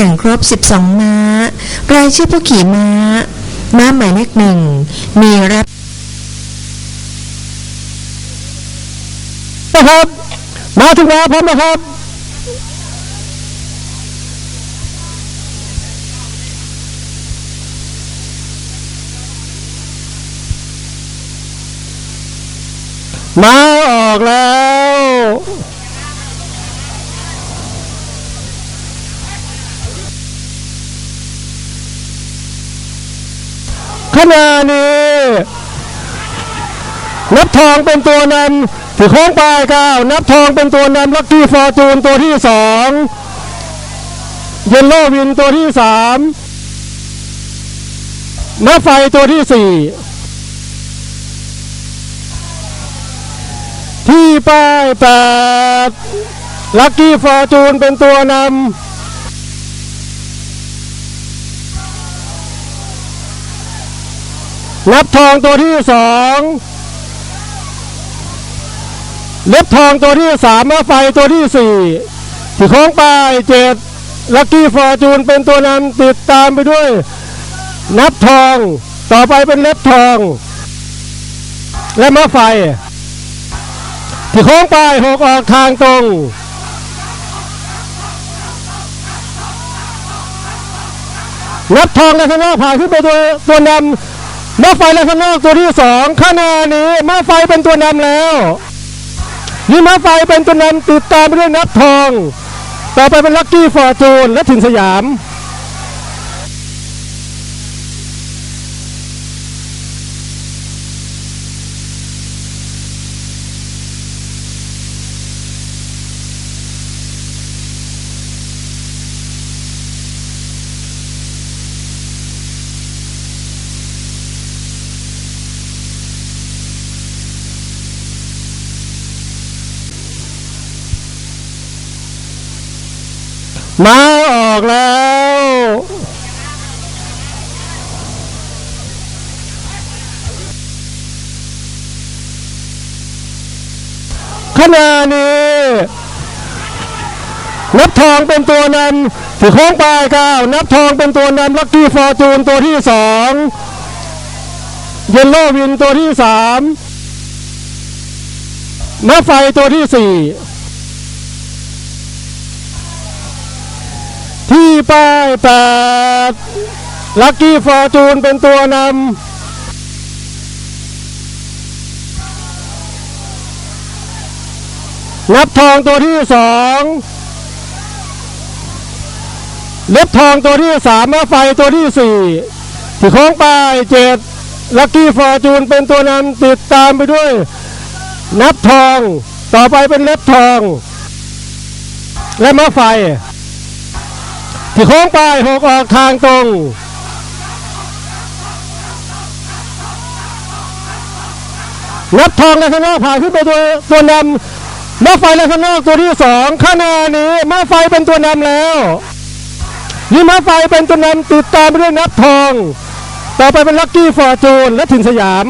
แข่งครบ 12 ม้า รายชื่อผู้ขี่ม้า ม้าหมายเลขหนึ่ง มีรับนะครับ มาถึงแล้วพร้อมนะครับ มาออกแล้ว ขณะนี้นับทองเป็นตัวนำถือโค้งปลายเก้านับทองเป็นตัวนำลักกี้ฟอร์จูนตัวที่สองเยลโลวินตัวที่สามน้าไฟตัวที่สี่ที่ป้ายแปดลักกี้ฟอร์จูนเป็นตัวนำ นับทองตัวที่สองเล็บทองตัวที่สามมาไฟตัวที่สี่ที่โค้งปลายเจ็ดลักกี้ฟอร์จูนเป็นตัวนำติดตามไปด้วย นับทองต่อไปเป็นเล็บทอง และมาไฟที่โค้งปลายหกออกทางตรงนับทองและข้างนอกผ่านขึ้นไปตัวตัวนำ มาไฟและข้างนอกตัวที่สองขณะนี้มาไฟเป็นตัวนำแล้วนี่ม้าไฟเป็นตัวนำติดตามไปด้วยนับทอง ต่อไปเป็นลักกี้ฟอร์จูนและถึงสยาม มาออกแล้ว ขณะนี้นับทองเป็นตัวนำถือโค้งปลายก้าวนับทองเป็นตัวนำลักกี้ฟอร์จูนตัวที่สองเยลโลวินตัวที่สามมาไฟตัวที่สี่ ที่ป้ายแปดลักกี้ฟอร์จูนเป็นตัวนำนับทองตัวที่สองเล็บทองตัวที่สามมาไฟตัวที่สี่ที่โค้งปลายเจ็ดลักกี้ฟอร์จูนเป็นตัวนำติดตามไปด้วย นับทองต่อไปเป็นเล็บทอง และมาไฟ ที่โค้งไปหกออกทางตรงนับทองและข้างนอกผ่านขึ้นไปตัวตัวนำมาไฟและข้างนอกตัวที่สองขณะนี้มาไฟเป็นตัวนำแล้วนี่มาไฟเป็นตัวนำติดตามไปด้วยนับทอง ต่อไปเป็นลักกี้ฟอร์จูนและถึงสยาม